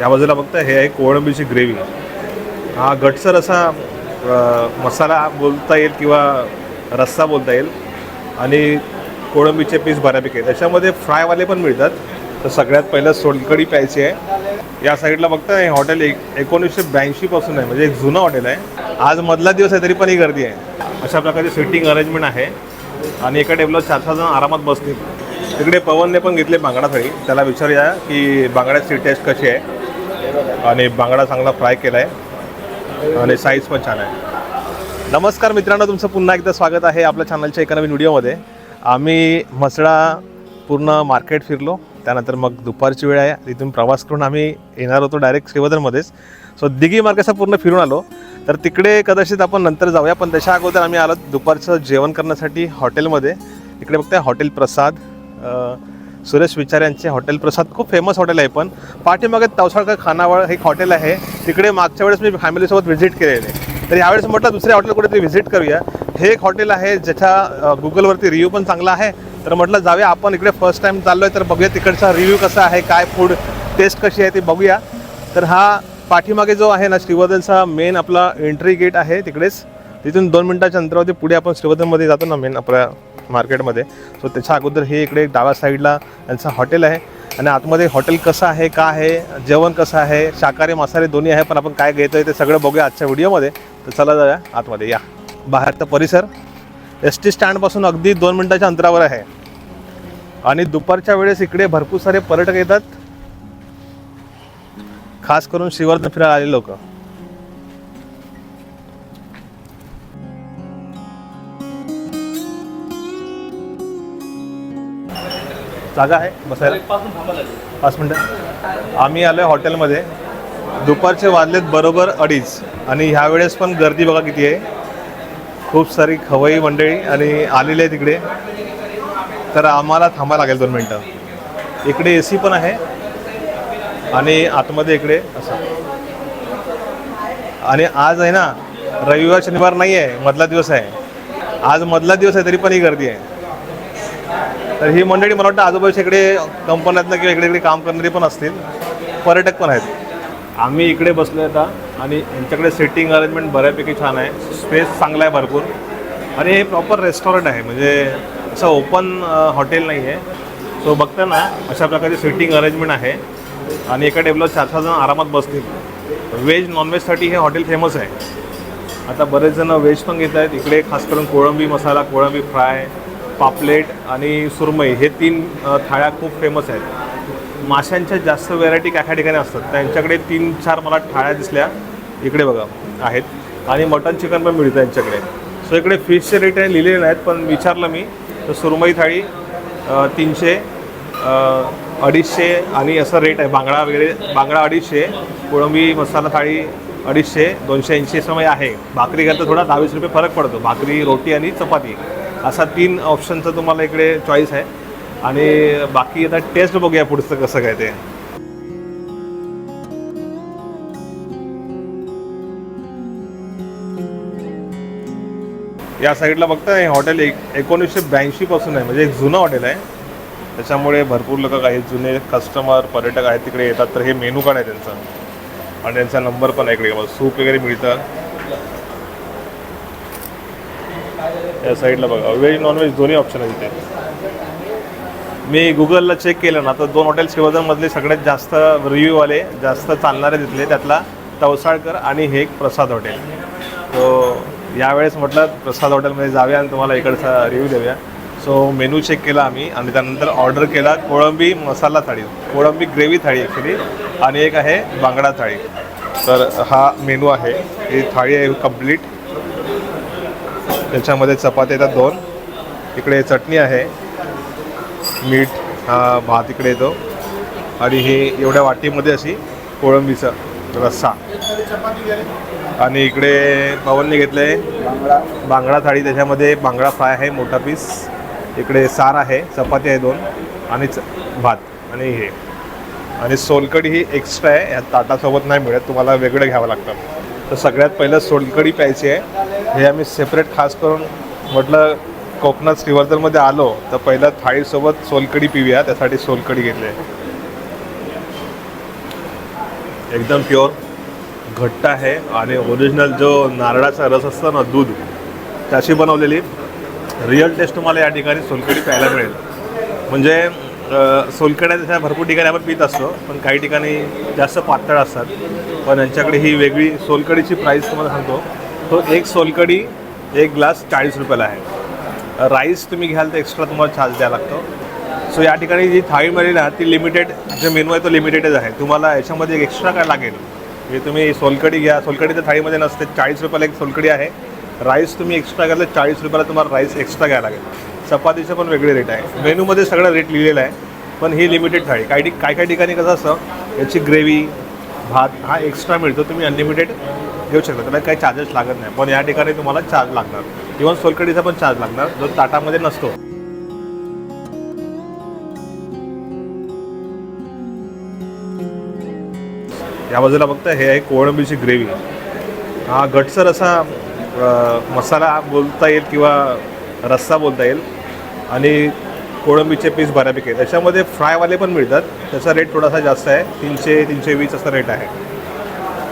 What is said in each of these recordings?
या बाजूला बघता हे आहे कोळंबीची ग्रेव्ही. हा गटसर असा मसाला बोलता येईल किंवा रस्सा बोलता येईल. आणि कोळंबीचे पीस बऱ्यापैकी आहेत. त्याच्यामध्ये फ्रायवाले पण मिळतात. तर सगळ्यात पहिलं सोलकडी प्यायची आहे. या साईडला बघता हे हॉटेल एक एकोणीसशे ब्याऐंशीपासून आहे. म्हणजे एक जुनं हॉटेल आहे. आज मधला दिवस आहे तरी पण ही गर्दी आहे. अशा प्रकारची सिटिंग अरेंजमेंट आहे. आणि एका टेबलवर चार सहा जण आरामात बसतील. तिकडे पवनने पण घेतले बांगडा थाळी. त्याला विचारूया की बांगड्याची टेस्ट कशी आहे. आणि बांगडा चांगला फ्राय केला आहे आणि साईज पण छान आहे. नमस्कार मित्रांनो तुमचं पुन्हा एकदा स्वागत आहे आपल्या चॅनलच्या एका नवीन व्हिडिओमध्ये आम्ही म्हसळा पूर्ण मार्केट फिरलो. त्यानंतर मग दुपारची वेळ आहे. तिथून प्रवास करून आम्ही येणार होतो डायरेक्ट श्रीवर्धनमध्येच. सो दिघी मार्केटचा पूर्ण फिरून आलो. तर तिकडे कदाचित आपण नंतर जाऊया पण त्याच्या अगोदर आम्ही आलो दुपारचं जेवण करण्यासाठी हॉटेलमध्ये इकडे बघताय हॉटेल प्रसाद सुरेश विचार यांचे हॉटेल प्रसाद. खूप फेमस हॉटेल आहे पण. पाठीमागे तवसाळकर खानावळ हे एक हॉटेल आहे. तिकडे मागच्या वेळेस मी फॅमिलीसोबत व्हिजिट केलेले तर यावेळेस म्हटलं दुसऱ्या हॉटेल कुठेतरी व्हिजिट करूया. हे एक हॉटेल आहे ज्याच्या गुगलवरती रिव्ह्यू पण चांगला आहे. तर म्हटलं जाऊया आपण इकडे फर्स्ट टाइम चाललो आहे तर बघूया तिकडचा रिव्ह्यू कसा आहे काय फूड टेस्ट कशी आहे ते बघूया. तर हा पाठीमागे जो आहे ना श्रीवर्धनचा मेन आपला एंट्री गेट आहे तिकडेच. तिथून दोन मिनटाच्या अंतरावरती पुढे आपण श्रीवर्धनमध्ये जातो ना मेन आपल्या मार्केटमध्ये. सो त्याच्या अगोदर हे इकडे डाव्या साईडला यांचं हॉटेल आहे. आणि आतमध्ये हॉटेल कसं आहे का आहे जेवण कसं आहे शाकाहारी मांसाहारी दोन्ही आहे पण आपण काय घेतो आहे ते सगळं बघूया आजच्या व्हिडिओमध्ये. तर चला जाऊया आतमध्ये या. बाहेरचा परिसर. एस टी स्टँडपासून अगदी दोन मिनटाच्या अंतरावर आहे. आणि दुपारच्या वेळेस इकडे भरपूर सारे पर्यटक येतात. खास करून श्रीवर्धन फिरायला आले लोक. जागा आहे बसायला. पाच मिनटं. आम्ही आलोय हॉटेलमध्ये. दुपारचे वाजलेत बरोबर अडीच. आणि ह्या वेळेस पण गर्दी बघा किती आहे. खूप सारी खवई मंडळी आणि आलेली आहे तिकडे तर आम्हाला थांबायला लागेल दोन मिनटं. इकडे ए सी पण आहे. आणि आतमध्ये इकडे असं. आणि आज आहे ना रविवार शनिवार नाही आहे मधला दिवस आहे. आज मधला दिवस आहे तरी पण ही गर्दी आहे. तर ही मंडळी मला वाटतं आजूबाजूच्या इकडे कंपन्यातनं किंवा इकडे इकडे काम करणारी पण असतील. पर्यटक पण आहेत. आम्ही इकडे बसलो आता आणि यांच्याकडे सिटिंग अरेंजमेंट बऱ्यापैकी छान आहे. स्पेस चांगला आहे भरपूर. आणि हे प्रॉपर रेस्टॉरंट आहे. म्हणजे असं ओपन हॉटेल नाही आहे सो बघता ना अशा प्रकारची सिटिंग अरेंजमेंट आहे. आणि एका टेबलवर चार सहा जण आरामात बसतील. व्हेज नॉनव्हेजसाठी हे हॉटेल फेमस आहे. आता बरेच जण व्हेज पण घेत आहेत इकडे खास करून कोळंबी मसाला कोळंबी फ्राय पापलेट आणि सुरमई हे तीन थाळ्या खूप फेमस आहेत. माशांच्या जास्त व्हेरायटी काय काय ठिकाणी असतात त्यांच्याकडे तीन चार मला थाळ्या दिसल्या. इकडे बघा आहेत. आणि मटन चिकन पण मिळतं त्यांच्याकडे सो इकडे फिशचे रेट आहे लिहिलेले नाहीत पण विचारलं मी. तर सुरमई थाळी तीनशे अडीचशे आणि असं रेट आहे. बांगडा वगैरे बांगडा अडीचशे कोळंबी मसाला थाळी अडीचशे दोनशे ऐंशी समय म्हणजे आहे. भाकरी घाल तर थोडा दहावीस रुपये फरक पडतो. भाकरी रोटी आणि चपाती. असा तीन ऑप्शनचा तुम्हाला इकडे चॉईस आहे. आणि बाकी आता टेस्ट बघूया पुढचं कसं काय ते. या साईडला बघता हे हॉटेल एक एकोणीसशे ब्याऐंशीपासून आहे. म्हणजे एक जुनं हॉटेल आहे. त्याच्यामुळे भरपूर लोक काही जुने कस्टमर पर्यटक आहेत तिकडे येतात. तर हे मेनू कार्ड आहे त्यांचं. आणि त्यांचा नंबर पण आहे इकडे. सूप वगैरे मिळतं. या साईडला बघा. व्हेज नॉनव्हेज दोन्ही ऑप्शन आहे तिथे मी गुगलला चेक केलं ना तर दोन हॉटेल श्रीवर्धनमधले सगळ्यात जास्त रिव्ह्यूवाले जास्त चालणारे तिथले त्यातला तवसाळकर आणि हे एक प्रसाद हॉटेल तो यावेळेस म्हटलं प्रसाद हॉटेलमध्ये जाऊया आणि तुम्हाला इकडचा रिव्ह्यू देऊया. सो मेनू चेक केला आम्ही आणि त्यानंतर ऑर्डर केला कोळंबी मसाला थाळी. कोळंबी ग्रेव्ही थाळी ॲक्च्युली आणि एक आहे बांगडा थाळी. तर हा मेनू आहे. ही थाळी आहे कंप्लीट त्याच्यामध्ये चपात्या येतात दोन. इकडे चटणी आहे. मीठ हा भात इकडे येतो. आणि हे एवढ्या वाटीमध्ये अशी कोळंबीचा रस्सा. आणि इकडे पवनने घेतलं. आहे बांगडा थाळी त्याच्यामध्ये बांगडा फ्राय आहे मोठा पीस. इकडे सार आहे चपाती आहे दोन. आणि च भात आणि हे. आणि सोलकडी ही एक्स्ट्रा आहे या ताटासोबत नाही मिळत तुम्हाला वेगळं घ्यावं लागतं. तर सगळ्यात पहिलं सोलकडी प्यायची आहे. हे आम्ही सेपरेट खास करून म्हटलं कोकणात श्रीवर्धनमध्ये आलो तर पहिलं थाळीसोबत सोलकडी पिऊया त्यासाठी सोलकडी घेतली आहे. एकदम प्युअर घट्ट आहे आणि ओरिजिनल जो नारळाचा रस असतो ना दूध त्याची बनवलेली. रिअल टेस्ट तुम्हाला या ठिकाणी सोलकडी प्यायला मिळेल. म्हणजे सोलकड्या तशा भरपूर ठिकाणी आपण पित असतो पण काही ठिकाणी जास्त पातळ असतात. पण यांच्याकडे ही वेगळी सोलकडीची प्राईस तुम्हाला सांगतो. तो एक सोलकडी एक ग्लास चाळीस रुपयाला आहे. राईस तुम्ही घ्याल तर एक्स्ट्रा तुम्हाला चार्ज द्यावा लागतो. सो या ठिकाणी जी थाळी मिळेल ना ती लिमिटेड जे मेनू आहे तो लिमिटेडच आहे. तुम्हाला याच्यामध्ये एक एक्स्ट्रा काय लागेल? म्हणजे तुम्ही सोलकडी घ्या सोलकडीच्या तर थाळीमध्ये नसते चाळीस रुपयाला एक सोलकडी आहे. राईस तुम्ही एक्स्ट्रा घ्यायला चाळीस रुपयाला तुम्हाला राईस एक्स्ट्रा घ्यायला लागेल. चपातीचं पण वेगळे रेट आहे. मेनूमध्ये सगळं रेट लिहिलेलं आहे पण ही लिमिटेड थाळी. काही ठिक काय काही ठिकाणी कसं असतं याची ग्रेव्ही भात हा एक्स्ट्रा मिळतो तुम्ही अनलिमिटेड घेऊ शकता. त्याला काही चार्जेस लागत नाही. पण या ठिकाणी तुम्हाला चार्ज लागणार. इव्हन सोलकडीचा पण चार्ज लागणार जो ताटामध्ये नसतो. या बाजूला फक्त हे आहे कोळंबीची ग्रेव्ही हा गटसर असा मसाला बोलता येईल किंवा रस्सा बोलता येईल आणि कोळंबीचे पीस बऱ्यापैकी आहेत. त्याच्यामध्ये फ्रायवाले पण मिळतात. त्याचा रेट थोडासा जास्त आहे. तीनशे तीनशे वीस असा रेट आहे.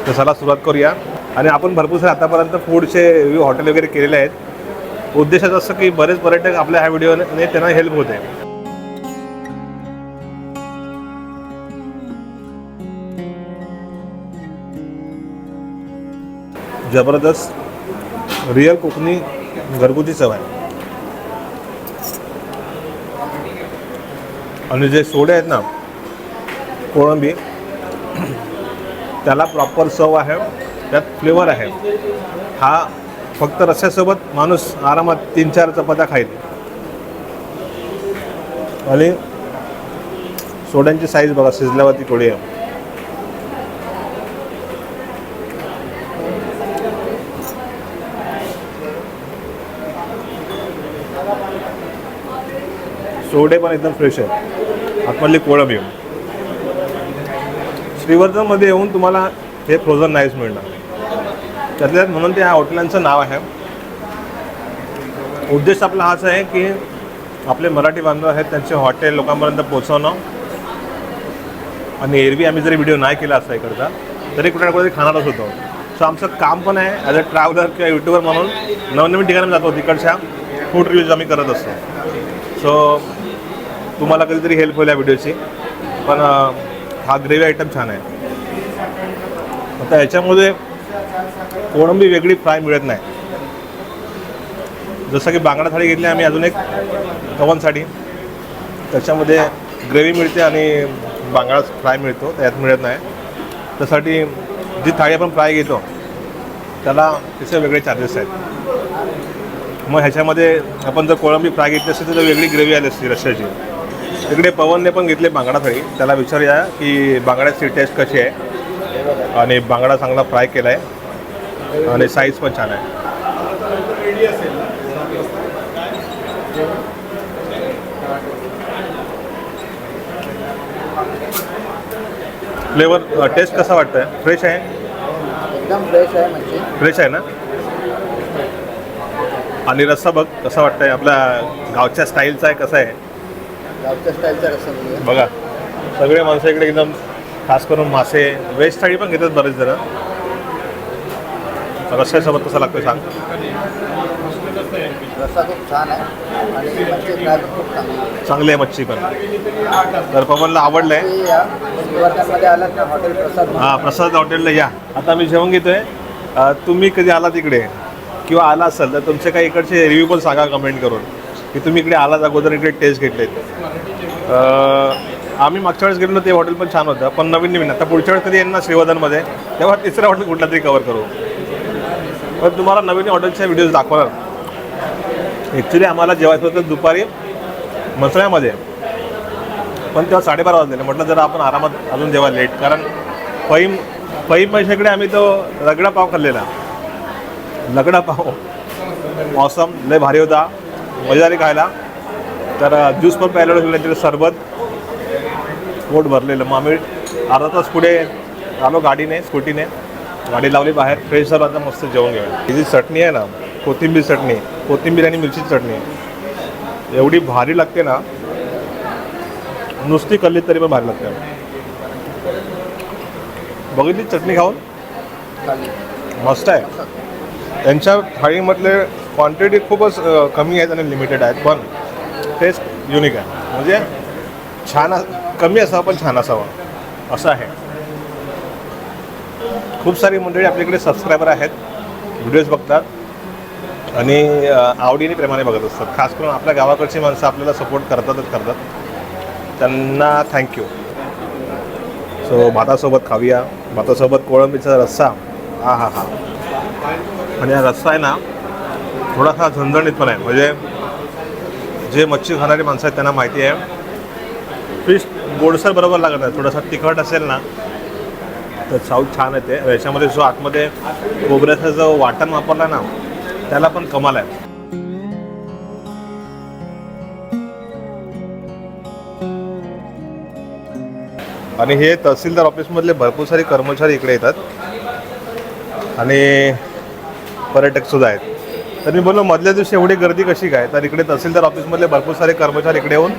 तर चला सुरुवात करूया. आणि आपण भरपूर सारे आतापर्यंत फूडचे रिव्ह्यू हॉटेल वगैरे केलेले आहेत. उद्देशाचं असं की बरेच पर्यटक आपल्या ह्या व्हिडिओने त्यांना हेल्प होते. जबरदस्त. रिअल कोकणी घरगुती चव आहे आणि जे सोडे आहेत ना कोळंबी त्याला प्रॉपर चव आहे त्यात फ्लेवर आहे. हा फक्त रस्स्यासोबत माणूस आरामात तीन चार चपात्या खाईल. आणि सोड्यांची साईज बघा शिजल्यावरती थोडी आहे. सोडे पण एकदम फ्रेश आहेत. आतमधली कोळंबी श्रीवर्धनमध्ये येऊन तुम्हाला हे फ्रोझन नाईस मिळणार. त्यातल्या त्यात म्हणून ते ह्या हॉटेलांचं नाव आहे. उद्देश आपला हाच आहे की आपले मराठी बांधव आहेत त्यांचे हॉटेल लोकांपर्यंत पोहोचवणं. आणि एरवी आम्ही जरी व्हिडिओ नाही केला असता इकडचा तरी कुठे ना कुठे खाणारच होतो. सो आमचं काम पण आहे ॲज अ ट्रॅव्हलर किंवा युट्यूबर म्हणून नवनवीन ठिकाणी जातो तिकडच्या फूड रिव्ह्यूज आम्ही करत असतो. सो तुम्हाला कधीतरी हेल्प होईल या व्हिडिओची पण हा ग्रेव्ही आयटम छान आहे. आता ह्याच्यामध्ये कोळंबी वेगळी फ्राय मिळत नाही. जसं की बांगडा थाळी घेतली आम्ही अजून एक कवनसाठी त्याच्यामध्ये ग्रेव्ही मिळते आणि बांगडा फ्राय मिळतो त्यात मिळत नाही. त्यासाठी जी थाळी आपण फ्राय घेतो त्याला त्याचे वेगळे चार्जेस आहेत. मग ह्याच्यामध्ये आपण जर कोळंबी फ्राय घेतली असेल तर वेगळी ग्रेव्ही आली असती रश्याची तिकडे पवनने पण घेतले बांगडा थाळी. त्याला विचारूया की बांगड्याची टेस्ट कशी आहे. आणि बांगडा चांगला फ्राय केला आहे आणि साईज पण छान आहे. फ्लेवर टेस्ट कसा वाटतंय? फ्रेश आहे? एकदम फ्रेश आहे मच्छी फ्रेश आहे ना? आणि रस्सा बघ कसा वाटतंय? आपल्या गावच्या स्टाईलचा आहे कसा आहे? गावच्या स्टाईलचा रस्सा बघूया. बघा सगळे माणसं इकडे एकदम खास करून मासे व्हेज थाळी पण घेतात बरेच जण. रस्स्यासोबत कसा लागतो सांग. रस्सा खूप छान आहे आणि मच्छी फ्राय पण खूप चांगली आहे. चांगली आहे मच्छी पण. तर पवनला आवडलंय. या श्रीवर्धनमध्ये आलात ना हॉटेल प्रसाद. हां प्रसाद हॉटेलला या. आता आम्ही जेवण घेतोय. अं, तुम्ही कधी आला तिकडे किंवा आला असाल तर तुमचे काही इकडचे रिव्ह्यू पण सांगा कमेंट करून. की तुम्ही इकडे आलात अगोदर इकडे टेस्ट घेतलेत आम्ही मागच्या वेळेस गेलो ते हॉटेल पण छान होतं पण नवीन नवीन. आता पुढच्या वेळेस कधी येणार श्रीवर्धनमध्ये तेव्हा तिसरं हॉटेल कुठला तरी कवर करू. पण तुम्हाला नवीन हॉटेलच्या व्हिडिओज दाखवणार. ॲक्च्युली आम्हाला जेवायचं होतं दुपारी मसळ्यामध्ये. पण तेव्हा साडेबारा वाजलेले. म्हटलं जरा आपण आरामात अजून जेव्हा लेट कारण पैम पैम पैशाकडे आम्ही तो रगडा पाव खाल्लेला. लगडा पाव. मौसम लय भारी होता. मजा आली खायला. तर ज्यूस पण प्यायला त्यांच्याकडे सरबत. पोट भरलेलं. मग आम्ही अर्धा तास पुढे आलो गाडीने स्कूटीने. गाडी लावली बाहेर. फ्रेश झालो आता मस्त जेवण घेऊया ही जी चटणी आहे ना कोथिंबीर चटणी कोथिंबीर आणि मिरचीची चटणी. एवढी भारी लागते ना नुसती कल्ली तरी पण भारी लागते. बघितली चटणी खाऊन? मस्त आहे. त्यांच्या थाळीमधले क्वांटिटी खूपच कमी आहेत आणि लिमिटेड आहेत पण टेस्ट युनिक आहे. म्हणजे छान कमी असावं पण छान असावं. असं आहे. खूप सारी मंडळी आपल्याकडे सबस्क्रायबर आहेत. व्हिडिओज बघतात. आणि आवडीने प्रेमाने बघत असतात. खास करून आपल्या गावाकडची माणसं आपल्याला सपोर्ट करतातच करतात. त्यांना थँक्यू सो भातासोबत खाऊया. भातासोबत कोळंबीचा रस्सा. हा हा हा आणि हा रस्सा आहे ना थोडासा झणझणीत पण आहे. म्हणजे जे मच्छी खाणारी माणसं आहेत त्यांना माहिती आहे. फिश गोडसर बरोबर लागत नाही. थोडासा तिखट असेल ना तर साऊथ छान येते याच्यामध्ये जो आतमध्ये खोबऱ्याचा जो वाटण वापरला ना त्याला पण कमाल आहे. आणि हे तहसीलदार ऑफिसमधले भरपूर सारे कर्मचारी इकडे येतात. आणि पर्यटकसुद्धा आहेत. तर मी बोललो मधल्या दिवशी एवढी गर्दी कशी काय? तर इकडे तहसीलदार ऑफिसमधले भरपूर सारे कर्मचारी इकडे येऊन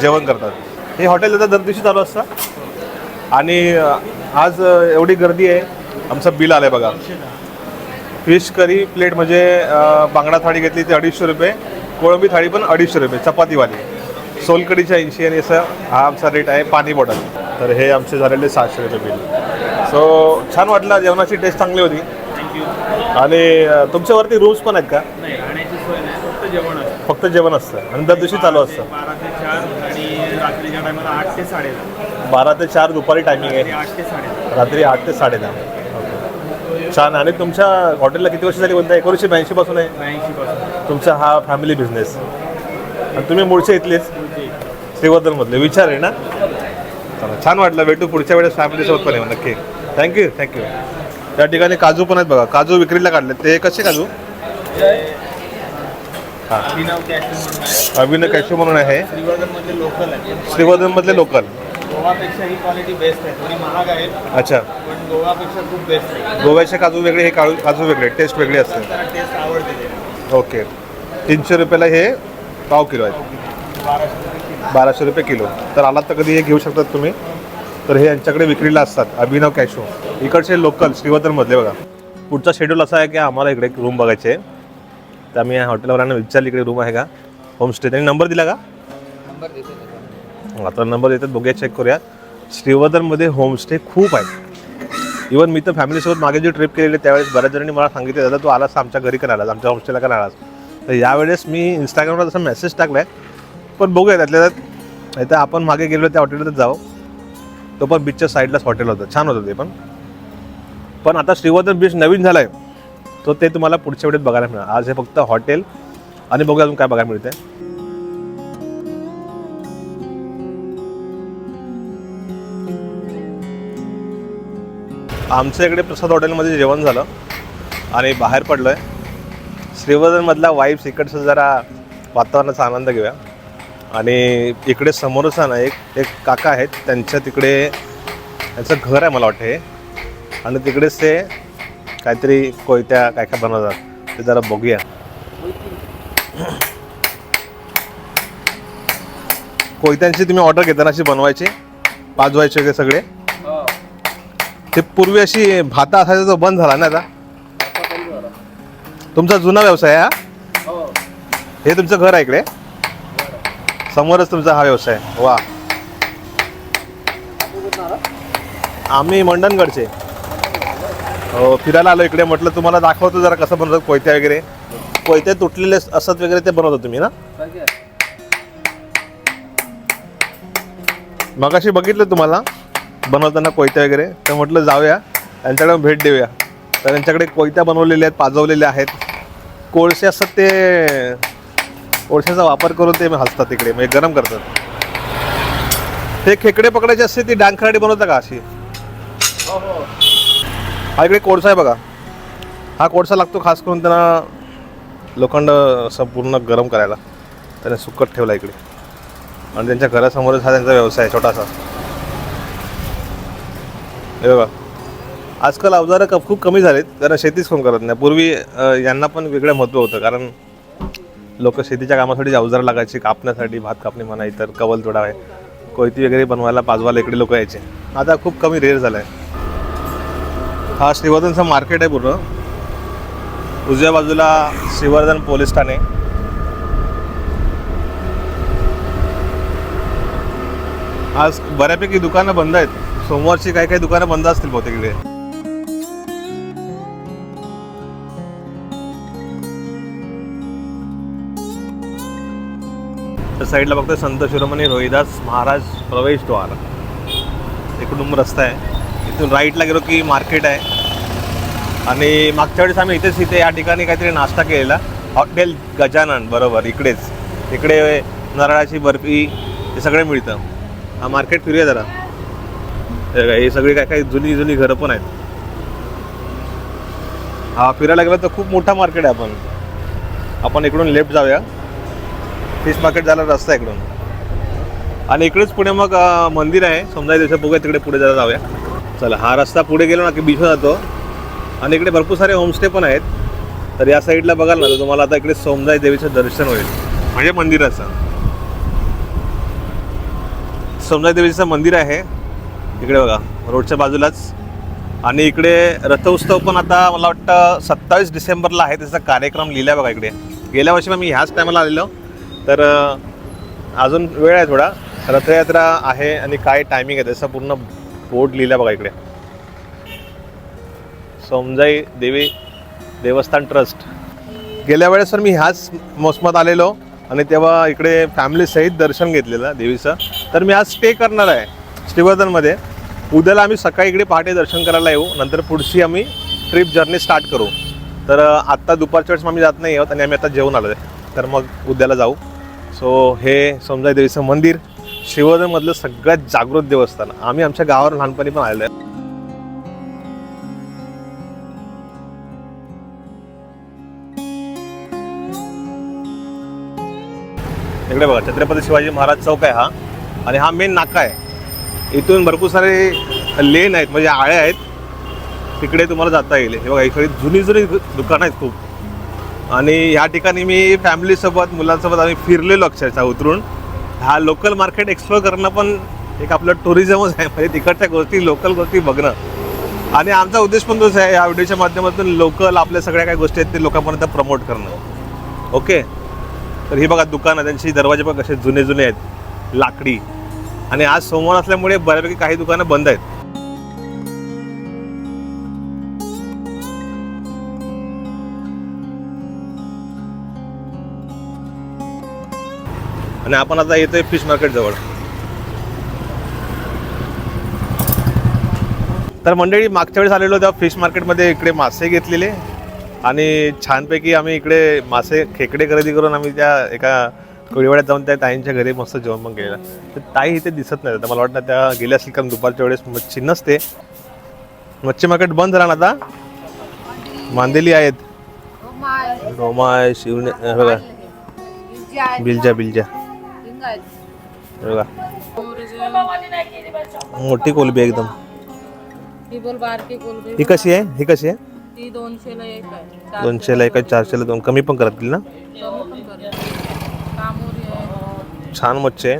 जेवण करतात. हे हॉटेल आता दर दिवशी चालू असतं? आणि आज एवढी गर्दी आहे आमचं बिल आलं आहे बघा. फिश करी प्लेट म्हणजे बांगडा थाळी घेतली ती अडीचशे रुपये कोळंबी थाळी पण अडीचशे रुपये चपातीवाली सोलकडीच्या ऐंशी आणि असं हा आमचा रेट आहे पाणी बॉटल. तर हे आमचे झालेले सहाशे रुपये बिल. सो छान वाटलं जेवणाची टेस्ट चांगली होती. आणि तुमच्यावरती रूम्स पण आहेत का? नाही राहण्याची सोय नाही. फक्त जेवण असतं. फक्त जेवण असतं. आणि दर दिवशी चालू असतं. बारा ते चार आणि रात्रीच्या टायमाला आठ ते साडेदहा बारा ते चार दुपारी टायमिंग आहे. आठ ते साडेदहा रात्री आठ ते साडेदहा छान. आणि तुमच्या हॉटेलला किती वर्ष झाली बोलता एकोणीसशे ब्याऐंशी पासून आहे? ब्याऐंशी पासून. तुमचा हा फॅमिली बिझनेस आणि तुम्ही मूळचे इथलेच? श्रीवर्धनमधले. विचार आहे ना? चला छान वाटलं. भेटू पुढच्या वेळेस फॅमिलीसोबत पण येऊ. नक्की. थँक्यू थँक्यू त्या ठिकाणी काजू पण आहेत बघा. काजू विक्रीला काढले ते कसे काजू? हां. अभिनव कॅश म्हणून आहे. आहे आहे श्रीवर्धनमधले लोकल गोवापेक्षा ही क्वालिटी बेस्ट आहे. थोडी महाग आहे अच्छा. पण गोवापेक्षा खूप बेस्ट आहे. गोव्याचे काजू वेगळे हे काजू काजू वेगळे टेस्ट वेगळी असते. टेस्ट आवडते ओके. तीनशे रुपयाला हे पाव किलो आहेत. बाराशे रुपये किलो. बाराशे रुपये किलो. तर आलात तर कधी हे घेऊ शकतात तुम्ही? तर हे यांच्याकडे विक्रीला असतात. अभिनव कॅशो. इकडचे लोकल श्रीवर्धनमधले बघा. पुढचा शेड्यूल असा आहे की आम्हाला इकडे एक रूम बघायचे आहे. तर आम्ही या हॉटेलवाल्यांना विचारली इकडे रूम आहे का? होमस्टे त्यांनी नंबर दिला का. आता नंबर देतात. बघूया चेक करूया श्रीवर्धनमध्ये होमस्टे खूप आहेत इवन मी तर फॅमिलीसोबत मागे जी ट्रिप केलेली त्यावेळेस बऱ्याच जणांनी मला सांगितलं दादा तू आलास आमच्या घरी का आलास आमच्या होमस्टेला का आलास तर यावेळेस मी इंस्टाग्रामला तसा मेसेज टाकला आहे पण बघूया त्यातल्या त्यात. आपण मागे गेलो त्या हॉटेललाच जाऊ. तो पण बीचच्या साईडलाच हॉटेल होतं. छान होतं ते पण. पण आता श्रीवर्धन बीच नवीन झालं आहे तो ते तुम्हाला पुढच्या वेळेत बघायला मिळणार. आज हे फक्त हॉटेल आणि बघूया अजून काय बघायला मिळते आमच्या इकडे प्रसाद हॉटेलमध्ये जेवण झालं. आणि बाहेर पडलो आहे श्रीवर्धनमधला वाईब्स इकडचं जरा वातावरणाचा आनंद घेऊया. आणि इकडे समोरच ना एक एक काका आहेत त्यांच्या तिकडे त्यांचं घर आहे मला वाटतं हे. आणि तिकडेच ते काहीतरी कोयत्या काय काय बनवतात ते जरा बघूया. कोयत्यांची तुम्ही ऑर्डर घेताना अशी बनवायची पाजवायचे वगैरे सगळे. ते पूर्वी अशी भाता असायचा तो बंद झाला ना आता? तुमचा जुना व्यवसाय आहे हा. हे तुमचं घर आहे इकडे? समोरच तुमचा हा व्यवसाय. वा. आम्ही मंडणगडचे. हो फिरायला आलो इकडे म्हटलं तुम्हाला दाखवतो जरा कसं बनवतात कोयत्या वगैरे. कोयते तुटलेले असत वगैरे ते बनवतो तुम्ही ना? मगाशी बघितलं तुम्हाला बनवताना कोयत्या वगैरे. तर म्हटलं जाऊया त्यांच्याकडे भेट देऊया. तर त्यांच्याकडे कोयत्या बनवलेल्या आहेत पाजवलेल्या आहेत. कोळसे असतात ते ओळशाचा वापर करून ते हसतात तिकडे म्हणजे गरम करतात. ते खेकडे पकडायचे असते ती डांखराडी बनवता का अशी? हा इकडे कोळसा आहे बघा. हा कोळसा लागतो खास करून त्यांना लोखंड असं पूर्ण गरम करायला. त्याने सुकट ठेवला इकडे. आणि त्यांच्या घरासमोरच हा त्यांचा व्यवसाय आहे छोटासा. हे बघा. आजकाल अवजारं खूप कमी झालेत कारण शेतीच कोण करत नाही. पूर्वी यांना पण वेगळं महत्त्व होतं कारण लोक शेतीच्या कामासाठी अवजार लागायची कापण्यासाठी भात कापणी म्हणा इतर कवल तोडा आहे. कोयती वगैरे बनवायला पाजवायला इकडे लोक यायचे. आता खूप कमी रेअर झालाय. आहे हा श्रीवर्धनचं मार्केट आहे पूर्ण. उजव्या बाजूला श्रीवर्धन पोलीस ठाणे. आज बऱ्यापैकी दुकानं बंद आहेत. सोमवारची काही काही दुकानं बंद असतील बहुतेक इकडे. त्या साईडला बघतोय संत शिरोमणी रोहिदास महाराज प्रवेशद्वार. इकडून रस्ता आहे. इथून राईटला गेलो की मार्केट आहे. आणि मागच्या वेळेस आम्ही इथेच इथे या ठिकाणी काहीतरी नाश्ता केलेला. हॉटेल गजानन बरोबर इकडेच. इकडे नारळाची बर्फी हे सगळं मिळतं. हा मार्केट फिरूया जरा. हे सगळी काय काय जुनी जुनी घरं पण आहेत. हा फिरायला गेलो तर खूप मोठा मार्केट आहे आपण. आपण इकडून लेफ्ट जाऊया. फिश मार्केट जायला रस्ता आहे इकडून. आणि इकडेच पुढे मग मंदिर आहे. समजा दिवसा बघूया तिकडे पुढे जायला जाऊया. चला हा रस्ता पुढे गेलो ना की बीचवर जातो. आणि इकडे भरपूर सारे होमस्टे पण आहेत. तर या साईडला बघाल ना तर तुम्हाला आता इकडे सोमदाई देवीचं दर्शन होईल. म्हणजे मंदिराचं. सोमदाई देवीचं मंदिर आहे. इकडे बघा रोडच्या बाजूलाच. आणि इकडे रथोत्सव पण आता मला वाटतं सत्तावीस डिसेंबरला आहे. त्याचा कार्यक्रम लिहिला बघा इकडे. गेल्या वर्षी मी ह्याच टायमाला आलेलो. तर अजून वेळ आहे थोडा. रथयात्रा आहे आणि काय टायमिंग आहे त्याचा पूर्ण बोर्ड लिहिला बघा इकडे. सोमजाई देवी देवस्थान ट्रस्ट गेल्या वेळेस तर मी ह्याच मोसमात आलेलो आणि तेव्हा इकडे फॅमिलीसहित दर्शन घेतलेलं देवीचं. तर मी आज स्टे करणार आहे श्रीवर्धनमध्ये. उद्याला आम्ही सकाळी इकडे पहाटे दर्शन करायला येऊ. नंतर पुढची आम्ही ट्रिप जर्नी स्टार्ट करू. तर आत्ता दुपारच्या वेळेस आम्ही जात नाही आहोत आणि आम्ही आता जेवून आलो आहे. तर मग उद्याला जाऊ. सो हे समजा देवीचं मंदिर श्रीवर्धनमधलं सगळ्यात जागृत देवस्थान. आम्ही आमच्या गावावर लहानपणी पण आलेलो आहे. इकडे बघा छत्रपती शिवाजी महाराज चौक आहे हा. आणि हा मेन नाका आहे. इथून भरपूर सारे लेन आहेत म्हणजे आळे आहेत. तिकडे तुम्हाला जाता येईल. हे बघा इकडे जुनी जुनी दुकानं आहेत खूप. आणि ह्या ठिकाणी मी फॅमिलीसोबत मुलांसोबत आम्ही फिरलेलो अक्षरशः उतरून. हा लोकल मार्केट एक्सप्लोअर करणं पण एक आपलं टुरिझमच आहे. म्हणजे तिकडच्या गोष्टी लोकल गोष्टी बघणं. आणि आमचा उद्देश पण तोच आहे या व्हिडिओच्या माध्यमातून लोकल आपल्या सगळ्या काही गोष्टी आहेत ते लोकांपर्यंत प्रमोट करणं. ओके तर ही बघा दुकानं त्यांची दरवाजे पण कसे जुने जुने आहेत. लाकडी. आणि आज सोमवार असल्यामुळे बऱ्यापैकी काही दुकानं बंद आहेत. आणि आपण आता येतोय फिश मार्केट जवळ. तर मंडळी मागच्या वेळेस आलेलो तेव्हा फिश मार्केटमध्ये इकडे मासे घेतलेले. आणि छानपैकी आम्ही इकडे मासे खेकडे खरेदी करून आम्ही त्या एका कोळीवाड्यात जाऊन त्या ताईंच्या घरी मस्त जेवण पण केलेलं. तर ताई इथे दिसत नाही आता मला वाटतं त्या गेल्या असतील कारण दुपारच्या वेळेस मच्छी नसते. मच्छी मार्केट बंद झाला ना आता. मांदेली आहेत. रोमाय शिवने बघा. बिलजा बिलजा. मोठी कोलबी एकदम. ही बोल बारकी कोलबी. ही कशी आहे? ही कशी आहे? ती दोनशेला एक आहे. दोनशेला एक आहे चारशेला दोन. कमी पण करतील ना? छान मच्छी आहे.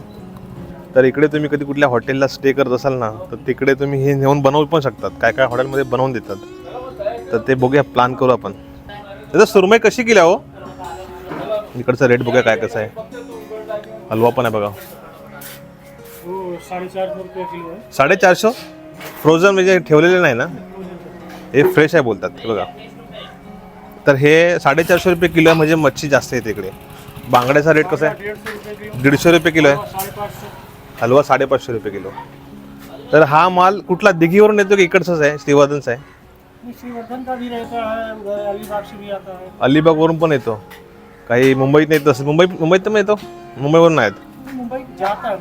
तर इकडे तुम्ही कधी कुठल्या हॉटेलला स्टे करत असाल ना तर तिकडे तुम्ही हे नेऊन बनवू पण शकतात. काय काय हॉटेलमध्ये बनवून देतात. तर ते बघूया प्लॅन करू आपण. त्याचं सुरमई कशी केली हो इकडचा रेट बघूया काय कसं आहे. हलवा पण आहे बघा. साडेचारशे फ्रोझन म्हणजे ठेवलेले नाही ना? हे फ्रेश आहे बोलतात हे बघा. तर हे साडेचारशे रुपये किलो आहे म्हणजे मच्छी जास्त येते इकडे बांगड्याचा रेट कसा आहे? दीडशे रुपये किलो आहे. हलवा साडेपाचशे रुपये किलो. तर हा माल कुठला? दिघीवरून येतो की इकडचाच आहे? श्रीवर्धनचा आहे? है है अलिबागवरून पण येतो. काही मुंबईत येत असेल मुंबई मुंबईत तर येतो? मुंबईवरून नाही येत मुंबई जाता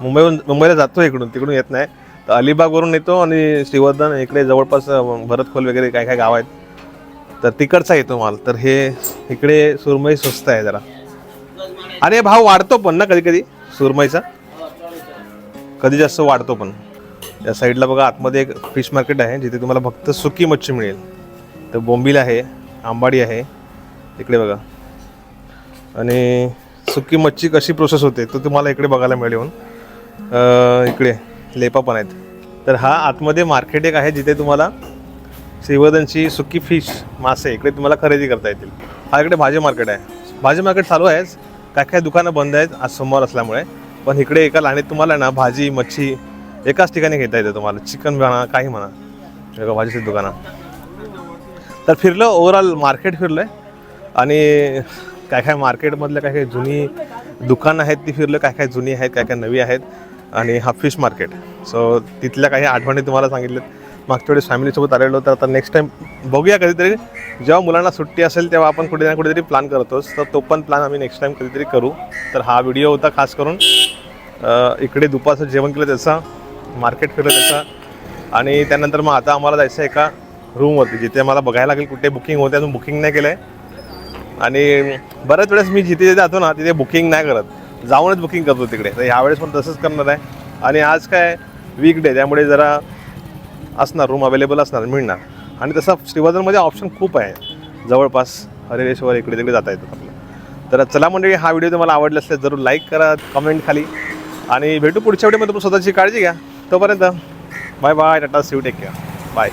मुंबईवरून मुंबईला जातो इकडून तिकडून येत नाही. तर अलिबागवरून येतो आणि श्रीवर्धन इकडे जवळपास अं, भरतखोल वगैरे काय काय गाव आहेत. तर तिकडचा येतो माल. तर हे इकडे सुरमई स्वस्त आहे जरा. आणि भाव वाढतो पण ना कधी कधी? सुरमईचा? कधी जास्त वाढतो पण. या साईडला बघा आतमध्ये एक फिश मार्केट आहे जिथे तुम्हाला फक्त सुकी मच्छी मिळेल. तर बोंबील आहे आंबाडी आहे. इकडे बघा. आणि सुकी मच्छी कशी प्रोसेस होते तो तुम्हाला इकडे बघायला मिळेल येऊन. इकडे लेपा पण आहेत. तर हा आतमध्ये मार्केट एक आहे जिथे तुम्हाला श्रीवर्धनची सुकी फिश मासे इकडे तुम्हाला खरेदी करता येतील. हा इकडे भाजी मार्केट आहे. भाजी मार्केट चालू आहेच. काय काय दुकानं बंद आहेत आज सोमवार असल्यामुळे. पण इकडे एका लाणीत तुम्हाला ना भाजी मच्छी एकाच ठिकाणी घेता येते तुम्हाला. चिकन म्हणा काही म्हणा. एका भाजीची दुकानं. तर फिरलं ओव्हरऑल मार्केट फिरलं आहे आणि काय काय मार्केटमधल्या काय काय जुनी दुकानं आहेत ती फिरलं काय काय जुनी आहेत काय काय नवी आहेत आणि हा फिश मार्केट. सो तिथल्या काही आठवणी तुम्हाला सांगितल्यात. मागच्या वेळेस फॅमिलीसोबत आलेलो तर आता नेक्स्ट टाईम बघूया कधीतरी. जेव्हा मुलांना सुट्टी असेल तेव्हा आपण कुठे ना कुठेतरी प्लॅन करतोच. तर तो पण प्लॅन आम्ही नेक्स्ट टाईम कधीतरी करू. तर हा व्हिडिओ होता खास करून. इकडे दुपारचं जेवण केलं त्याचा मार्केट फिरलं त्याचा आणि त्यानंतर मग आता आम्हाला जायचं आहे एका रूमवरती जिथे मला बघायला लागेल कुठे बुकिंग होते. अजून बुकिंग नाही केलं आहे आणि बऱ्याच वेळेस मी जिथे जिथे जातो ना तिथे बुकिंग नाही करत. जाऊनच बुकिंग करतो तिकडे. तर ह्यावेळेस पण तसंच करणार आहे. आणि आज काय वीकडे त्यामुळे जरा असणार रूम अवेलेबल असणार मिळणार. आणि तसं श्रीवर्धनमध्ये ऑप्शन खूप आहे. जवळपास हरिरेश्वर इकडे तिकडे जाता येतात आपलं. तर चला मंडळी हा व्हिडिओ तुम्हाला आवडला असल्यास जरूर लाईक करा कमेंट खाली. आणि भेटू पुढच्या व्हिडिओमध्ये तुम्ही स्वतःची काळजी घ्या. तोपर्यंत bye bye tata see you take care bye